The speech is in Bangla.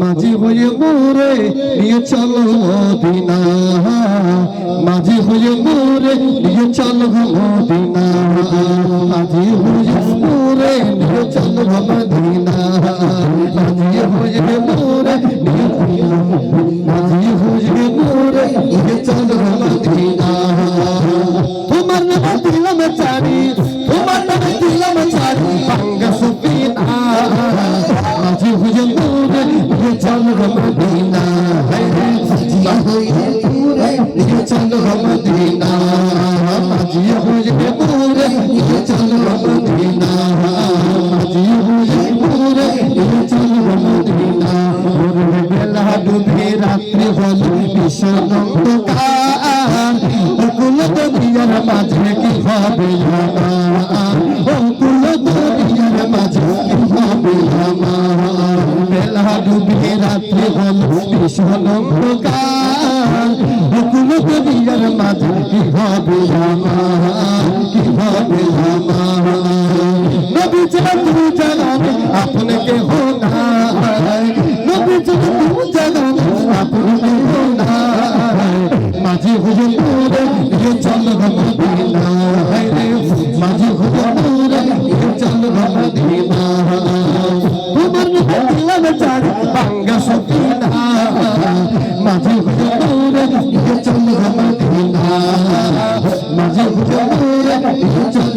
মাঝি হয়ে মোরে নিয়ে চলো মদিনা। মাঝি হয়ে মোরে নিয়ে চলো মদিনা। মাঝি হয়ে মোরে নিয়ে চলো মদিনা। মাঝি হয়ে মোরে নিয়ে মাঝি হয়ে নিয়ে চলো মদিনা মাঝি হয়ে মোরে নিয়ে চলো মদিনা মাঝি হয়ে মোরে নিয়ে চলো মদিনা ভোরের বেলা ডুবে রাত্রি হল, ভীষণ ওকুল দরিয়ার মাঝে কি হবে ওকুল দরিয়ার মাঝে কি হবে বেলা ডুবে রাত্রি হল, ভীষণ অন্ধকার। শরীরের মাঝে কি হবে আমার কি রে মাঝে হুজুর করে এ চল Obrigado.